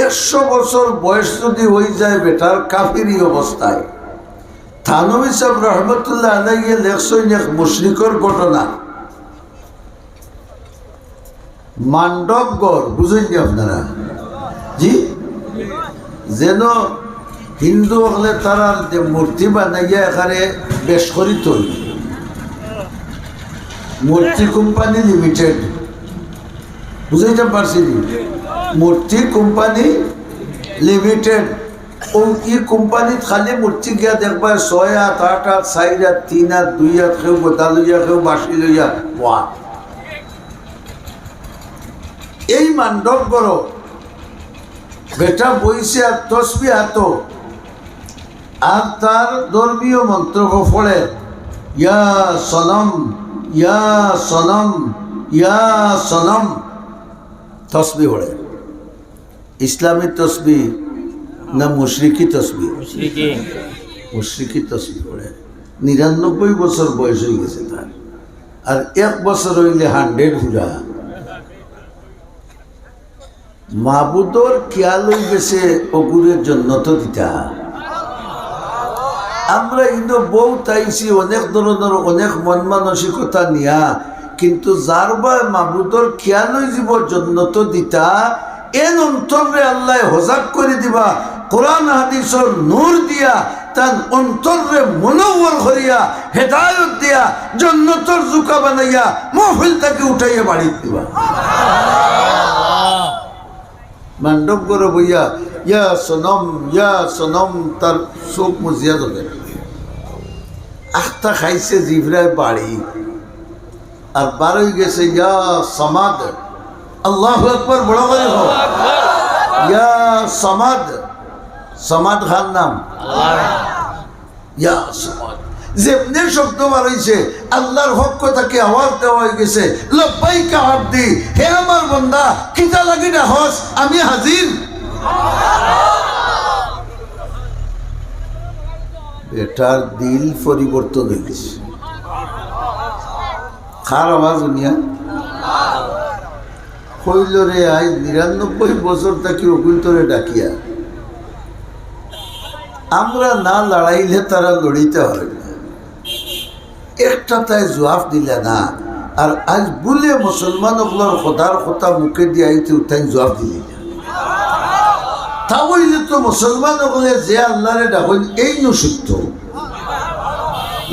একশো বছর বয়স যদি হয়ে যায় বেটার কাফিরি অবস্থায়। থানবী সাহেব রহমতুল্লাহ আলাইয়ে লেখছেন এক মুশরিকর ঘটনা। মান্ডবগড় বুঝেন কি আপনারা? জি? যেন হিন্দু হলে তারা মূর্তি বানাইয়া এখানে বেশ করি তৈরি মূর্তি কোম্পানি লিমিটেড। বুঝাইতে পারছি মূর্তি কোম্পানি লিমিটেড ও ই কোম্পানিত খালি মূর্তি গিয়া দেখবা ছয় হাত আট হাত চাৰি হাত তিন হাত দুই হাত কেউ গোটা লইয়া কেউ বাসি লইয়া এই মান্ডব গড় বেটা আর তসবি হাত আর তার ধর্মীয় মন্ত্র ফলে ইয়া সনম ইয়া সনম ইয়া সনম তসবি ওড়ে ইসলামী তসবি না মুশরিকি তসবি? মুশরিকি। তসবি ওড়ে নিরানব্বই বছর বয়স হয়ে গেছে তার। আর এক বছর হইলে হান্ড্রেড হুরা। মাহবুদর খেয়াল হয়ে গেছে অগুরের জন্য তো দিতা। আমরা কিন্তু বউ তাইছি অনেক ধরনের অনেক মন মানসিকতা নিয়া কিন্তু যার বা মাবুদর খেয়াল হয়ে যাব জন্য তো দিতা এন অন্তরে আল্লাহ হজাক করে দিবা, কোরআন, হাদিসর নূর দিয়া, তার অন্তরে মনোবল করিয়া, হেদায়ত দিয়া, জন্নতর জুকা বানাইয়া, মহফিল তাকে উঠাইয়া বাড়ি দিবা। মান্ডব করে বইয়া, ইয়া সনম ইয়া সনম, তার চোখ মুজিয়া ধরে আখটা খাইছে জিভরায় বাড়ি। আর বারোই গেছে, ইয়া সমাদ। আল্লাহ একবার বড় করে হোক। ইয়া সমাদ সমাদ খান নাম। ইয়া সমাদ। যেমনি শব্দ বাড়াইছে আল্লাহর পক্ষ তাকে আওয়াজ দেওয়া হয়ে গেছে। লব্বাই কাহাব্দি হে আমার বন্দা কিতা লাগি না হস আমি হাজির। এটার দিল পরিবর্তন হয়ে গেছে। খার আওয়াজ উনিয়া হইল রে, আই নিরানব্বই বছর তাকে অকুন্তরে ডাকিয়া। আমরা না লড়াইলে তারা লড়িতে হয় একটা তাই জবাব দিলে না, আর আজ বলে মুসলমান ওগুলোর খোদার কথা মুখে দিয়ে আইতে তাই জবাব দিলি তা বললে তো মুসলমান ওগুলো যে আল্লাহরে ডাকুন এই নসিদ্ধ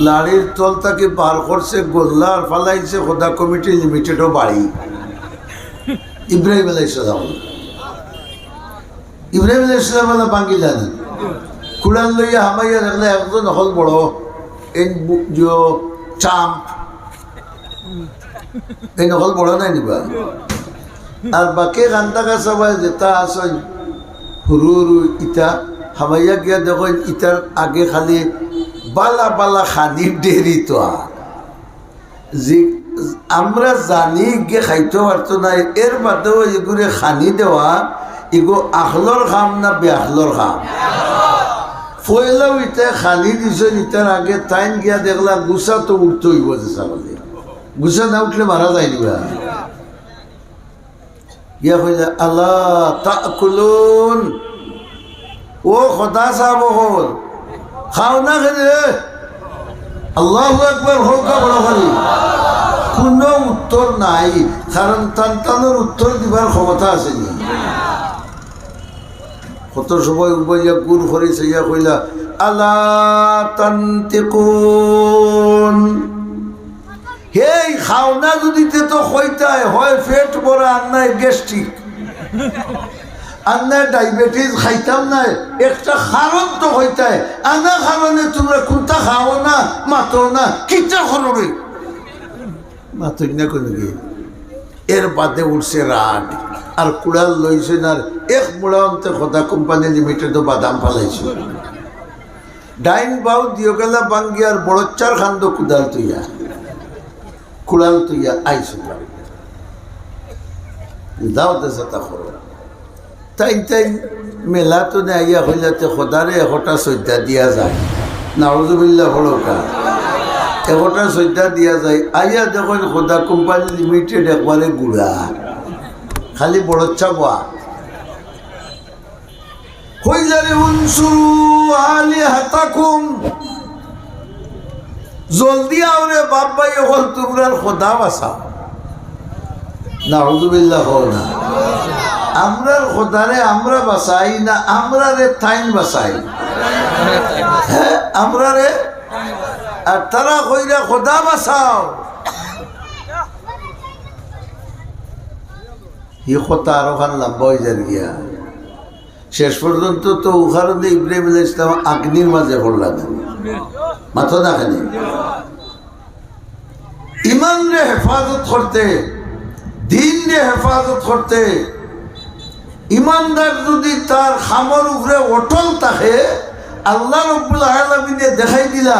লাড়ির তল তাকে পার করছে, গোল্লার ফালাইছে, খোদা কমিটি লিমিটেডও বাড়ি। ইব্রাহিম আলাইসালাম ইব্রাহিম আলাইসালাম বাঙ্গি জানেন কুড়াল লইয়া হামাইয়া দেখলে একজন হল বড় এই যে চাম্প। এই নকল বড় নাই নিবা। আর বাকি কান্তা সবাই যেটা আসন সৰু সৰু ইটা, হামাইয়া গিয়া দেখুন ইটার আগে খালি বালা বালা খানি দেরি তো যে আমরা জানি গিয়ে খাইতে পারতো না, এর বাদেও এগুলো খানি দেওয়া এগো আখলর খাম না বেআখলর খাম? পয়লাও ইটা খানি দিছ ইটার আগে টাইম গিয়া দেখলা গুছা তো উঠতে হইব যে ছাগলে। গুছা না উঠলে মারা যায় নিবা ইয়া কইলে, আল্লাহ, তাকুলুন। ও খোদা সাহেব হল খাও না খেলে। আল্লাহ একবার হোক বড় খালি। কোনো উত্তর নাই, কারণ তান্তানোর উত্তর দিবার ক্ষমতা আছে নি। কত সময় উবাইয়া গুর করেছে ইয়া কইলা হেই, খাওনা যদি হয় নাই খাইতাম আনা তোমরা কোনটা খাও না, মাতো না কিটা করবে? মাতই না কোনো কি এর বাদে উঠছে রাগ আর কুড়াল লইছেন আর এক মুড়া অন্তে কথা কোম্পানি লিমিটেডও বাদাম ফালাইছে। ডাইন বাউ দিও গেলা বাঙ্গি আর বড়চ্চার খান্দ কুদাল তুইয়া। কুড়াল তুইয়া আইসু দাও দেশে তা তাই তাই মেলা তো নে আইয়া হইলাতে সদারে এশটা চৈধ্যা দিয়া যায়। নাওজুবিল্লা হলকা এশটা চৈধ্যা দিয়া যায়। আইয়া দেখুন সদা কোম্পানি লিমিটেড একবারে গুড়া। খালি বড়চ্চা বোয়া কইলারে উনসুরু আলি হাতাকুম। জলদি আওরে বাপ ভাই হল তোমরার খোদা বাসাও নাউজুবিল্লাহ হও না। আমরার খোদারে আমরা বাসাই না আমরা রে তাইন বাসাই হ্যাঁ আমরা রে আর তারা কইরা, খোদা বাসাও ই কথা আরও খান হয়ে যার গিয়া। শেষ পর্যন্ত তো উখারণে ইব্রাহিম ইসলাম আগ্নির মাঝে পড়লাম। মাথা দেখেনি ইমান রে হেফাজত করতে দিন রে হেফাজত করতে, ইমানদার যদি তার খামর উপরে অটল থাকে, আল্লাহ রব্বুল আলমিনে দেখাই দিলা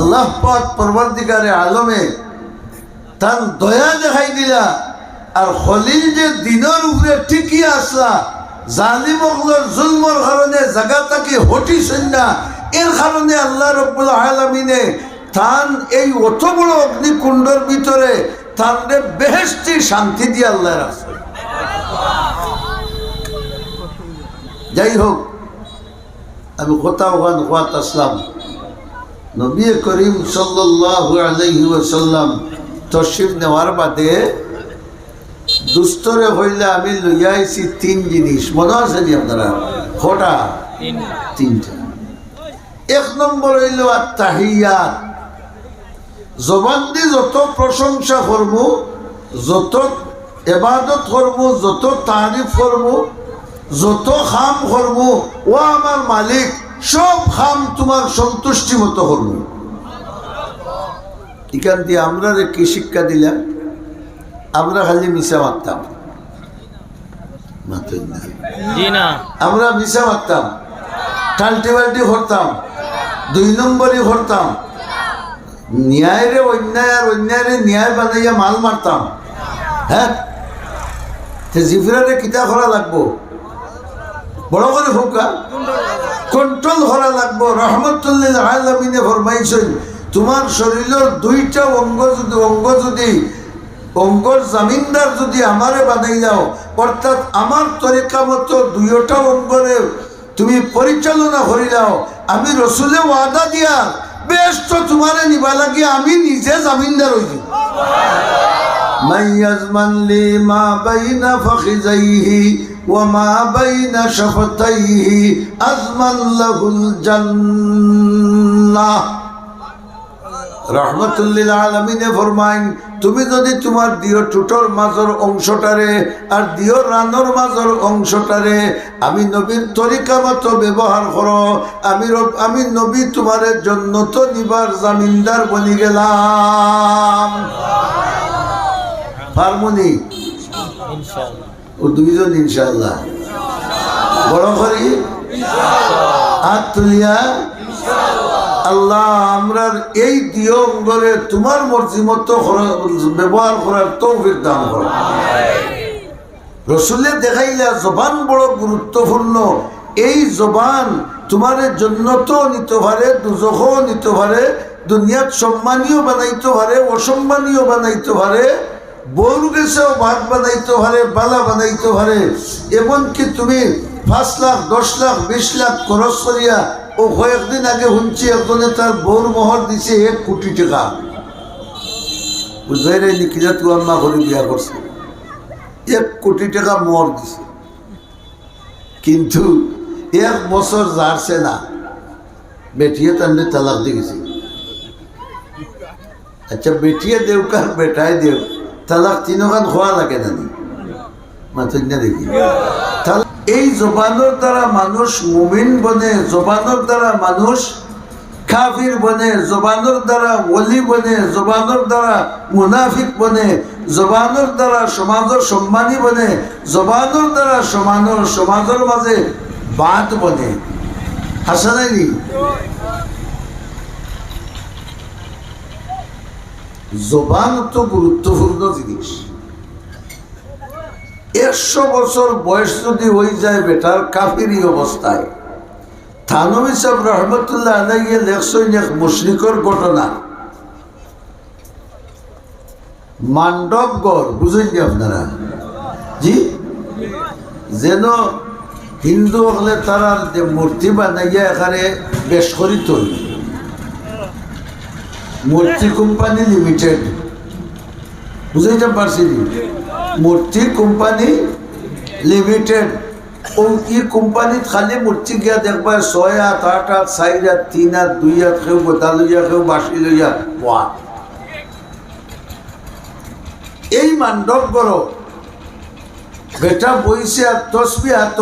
আল্লাহ পাক পরবর্তীকারে আলমে তার দয়া দেখাই দিলা। আর খলিল যে দিনের উপরে ঠিকই আসলা, জালিম অগলর জুলমর কারণে তাকে হটিছেন না। এর কারণে আল্লাহ রব্বুল আলমিনে তান এই অত বড় অগ্নিকুণ্ডর ভিতরে তানরে বেহেস্তি শান্তি দিয়ে আল্লাহ রাখছে যাই হোক, আমি কোথাও ওখান খোয়াত আসলাম নবী করিম সাল্লাল্লাহু আলাইহি ওয়াসাল্লাম তশরিফ নেওয়ার বাদে দুস্তরে হইলে আমি লইয়া আইছি তিন জিনিস। মনে আছে নি আপনারা? কটা তিনটা। এক নম্বর হইল আর তাহিয়াত জবান দি যত প্রশংসা করব যত এবাদত করব যত তারিফ করব যত খাম করব ও আমার মালিক সব খাম তোমার সন্তুষ্টি মতো হল। এখান দিয়ে আমরা কি শিক্ষা দিলাম? আমরা খালি মিশা মারতাম। আমরা মিশা মারতাম। টাল্টি বাল্টি করতাম দুই নম্বরই করতাম ন্যায় রে অন্যায় আর অন্যায় রে ন্যায় বানাইয়া মাল মারতাম। হ্যাঁ? জিফিরারে কিতা করা লাগবো? বড় করে হোকা কন্ট্রোল করা লাগবো রহমতুল্লিল আলমিনে ফরমাইছেন তোমার শরীরের দুইটা অঙ্গ যদি অঙ্গ যদি অঙ্গর জামিনদার যদি আমারে বাঁধাই যাও অর্থাৎ আমার তরিকা মতো দুইটা অঙ্গরে তুমি পরিচালনা করি যাও আমি রসুলে ওয়াদা দিয়া বেশ তো তোমারে নিবা লাগে আমি নিজে জামিনদার হইছি। মাইয়াজমান লি মা বাইনা ফখিজাইহি وما بين شفتيه أزمن له الجنة রহমতুল্লিল আলমিনে ফরমাইন তুমি যদি তোমার দিও টুটোর মাজর অংশটারে আর দিও রানোর মাজর অংশটারে আমি নবীর তরিকা মতো ব্যবহার করো আমি রব- আমি নবী তোমার জন্য তো নিবার জামিনদার বনি গেলাম হারমোনি ইনশাআল্লাহ দুইজন ইনশাল্লাহ বড় করি, হাত তুলিয়া, আল্লাহ আমরার এই দিয় অঙ্গরে তোমার মর্জি মতো ব্যবহার করার তৌফিক দান করো। রসুলে দেখাইলা জবান বড় গুরুত্বপূর্ণ। এই জবান তোমার জন্য তো নিতে পারে দুজখও নিতে পারে, দুনিয়াত সম্মানীয় বানাইতে পারে, অসম্মানীয় বানাইতে পারে। বউর গেছেও ভাত বানাইতে পারে, বালা বানাইতে পারে। এমনকি তুমি পাঁচ লাখ, দশ লাখ, বিশ লাখ খরচ করিয়া ও কয়েকদিন আগে শুনছি একজনে তার বউর মোহর দিছে এক কোটি টাকা। বুঝাই রে নিকিরা তু আম্মা করে বিয়া করছে। এক কোটি টাকা মোহর দিছে। কিন্তু এক বছর যারছে না। বেটিয়ে তাহলে তালাক দিয়ে গেছে। আচ্ছা বেটিয়ে দেও কার বেটাই দেও তালাক লাগে না নি না দেখি? এই জবানোর দ্বারা মানুষ মুমিন বনে জবানোর দ্বারা মানুষ কাফির বনে জবানোর দ্বারা ওলি বনে জবানোর দ্বারা মুনাফিক বনে জবানোর দ্বারা সমাজের সম্মানী বনে জবানোর দ্বারা সমানোর সমাজের মাঝে বাদ বনে। হাসা জবান তো গুরুত্বপূর্ণ জিনিস। একশো বছর বয়স যদি হয়ে যায় বেটার কাফিরি অবস্থায়। থানবী সাহেব রহমতুল্লাহ আলাইয়ে লেখছেন এক মুশরিকর ঘটনা। মান্ডবগড় বুঝেন নি আপনারা? জি? যেন হিন্দু হলে তারা মূর্তি বানাইয়া এখানে বেশ করিত। মূর্তি কোম্পানি লিমিটেড বুঝাইতে পারছি? মূর্তি কোম্পানি লিমিটেড ই কোম্পানিত খালি মূর্তি গিয়া দেখবা ছয় হাত আট হাত চাৰি হাত তিন হাত দুই হাত কেউ গোটা লইয়া কেউ বাসি লইয়া এই মান্ডব গড় বেটা বইছে আর তসবি হাত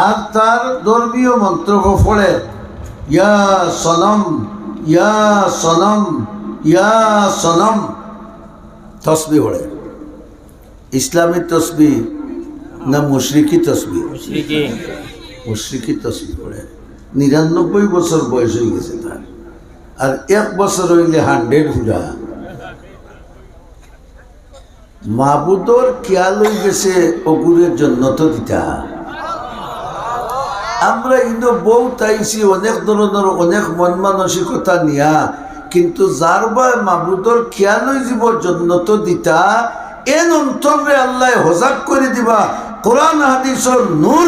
আর তার ধর্মীয় মন্ত্র ফলে ইয়া সনম ইয়া সনম ইয়া সনম। তসবি হলে ইসলামী তসবি না মুশরিকি তসবি? মুশরিকি। তসবি পড়ে। নিরানব্বই বছর বয়স হয়ে গেছে তার। আর এক বছর হইলে হান্ড্রেড হুরা মাহবুদর খেয়াল হয়ে গেছে অগুরের জন্য তো দিতা আমরা কিন্তু বউ তাইছি, অনেক ধরনের, অনেক মন মানসিকতা নিয়া। কিন্তু যার বা মাবুদর খেয়ালই জীব যাব জন্য তো দিতা, এন অন্তরে আল্লাহ হজাক করে দিবা। কোরআন হাদিসর নূর